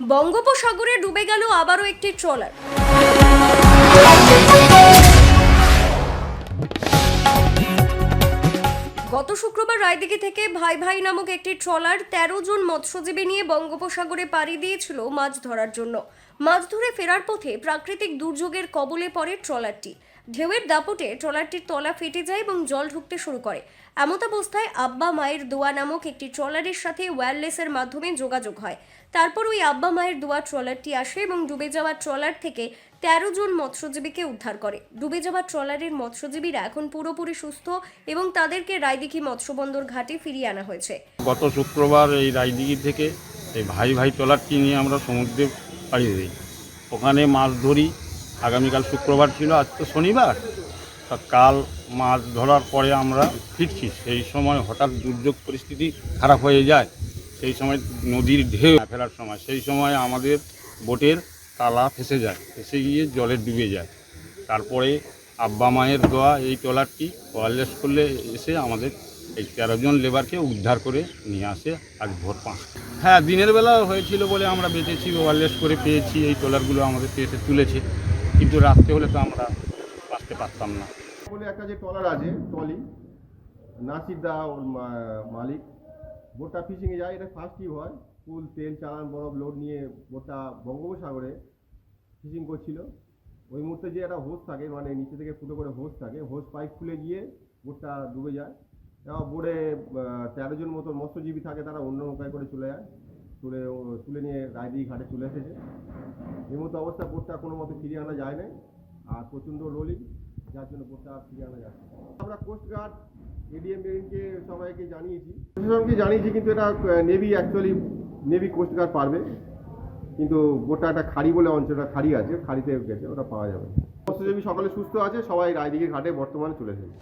বঙ্গোপসাগরে ডুবে গেল আবারও একটি ট্রলার। গত শুক্রবার রায়দিঘি থেকে ভাই ভাই নামক একটি ট্রলার তেরো জন মৎস্যজীবী নিয়ে বঙ্গোপসাগরে পাড়ি দিয়েছিল মাছ ধরার জন্য। মাছ ধরে ফেরার পথে প্রাকৃতিক দুর্যোগের কবলে পড়ে ট্রলারটি। ঢেউয়ের দাপটে ট্রলারটির তলা ফেটে যায় এবং জল ঢুকতে শুরু করে। এমত অবস্থায় আব্বা মায়ের দোয়া নামক একটি ট্রলারের সাথে ওয়্যারলেসের মাধ্যমে যোগাযোগ হয়। তারপর ওই আব্বা মায়ের দোয়া ট্রলারটি আসে এবং ডুবে যাওয়া ট্রলার থেকে তেরো জন মৎস্যজীবীকে উদ্ধার করে। ডুবে যাওয়া ট্রলারের মৎস্যজীবীরা এখন পুরোপুরি সুস্থ এবং তাদেরকে রায়দিঘি মৎস্যবন্দর ঘাটে ফিরিয়ে আনা হয়েছে। গত শুক্রবার এই রায়দিঘি থেকে এই ভাই ভাই ট্রলারটি নিয়ে আমরা সমুদ্রে পাড়ি দিই। ওখানে মাছ ধরি আগামীকাল শুক্রবার ছিল, আজ তো শনিবার। তা কাল মাছ ধরার পরে আমরা ফিরছি। সেই সময় হঠাৎ দুর্যোগ পরিস্থিতি খারাপ হয়ে যায়। সেই সময় নদীর ঢেউ ফেরার সময়, সেই সময় আমাদের বোটের তালা ফেসে যায়, ফেসে গিয়ে জলে ডুবে যায়। তারপরে আব্বা মায়ের দোয়া এই ট্রলারটি ওয়ারলেস করলে এসে আমাদের এই তেরো জন লেবারকে উদ্ধার করে নিয়ে আসে আজ ভোর পাঁচ। হ্যাঁ দিনের বেলা হয়েছিল বলে আমরা বেঁচেছি ওয়ারলেস করে পেয়েছি। এই ট্রলারগুলো আমাদের এসে তুলেছে। কিন্তু রাত্রে হলে তো আমরা বাঁচতে পারতাম না। বলে একটা যে ট্রলার আছে, ট্রলি, নাসির দা ওর মালিক, বোটটা ফিশিংয়ে যায়, এটা ফার্স্ট টিপ হয়। ফুল, তেল, চালান, বরফ লোড নিয়ে বোটটা বঙ্গোপসাগরে ফিশিং করছিল। ওই মুহূর্তে যে একটা হোস থাকে মানে নিচে থেকে ফুটো করে হোস থাকে হোস পাইপ খুলে গিয়ে বোটটা ডুবে যায়। বোর্ডে তেরো জন মতো মৎস্যজীবী থাকে, তারা অন্য নৌকায় করে চলে যায়। তুলে তুলে নিয়ে রায়দিঘি ঘাটে চলে এসেছে। এই মতো অবস্থা বোটটা কোনো মতো ফিরিয়ে আনা যায় না আর প্রচণ্ড রোলিং যার জন্য বোটটা ফিরিয়ে আনা যাচ্ছে। আমরা কোস্টগার্ড এডিএম মেরিনকে সবাইকে জানিয়েছি। প্রশাসনকে জানিয়েছি, কিন্তু এটা নেভি অ্যাকচুয়ালি নেভি কোস্টগার্ড পারবে। কিন্তু বোটটা একটা খাড়ি বলে অঞ্চলটা খাড়ি আছে, খাড়িতে গেছে, ওটা পাওয়া যাবে মৎস্যজীবী সকলে সুস্থ আছে, সবাই রায়দিঘি ঘাটে বর্তমানে চলে এসেছে।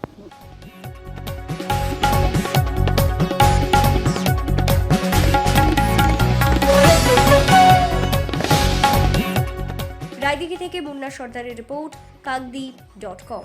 থেকে বন্যা সর্দারের রিপোর্ট কাকদ্বীপ ডট কম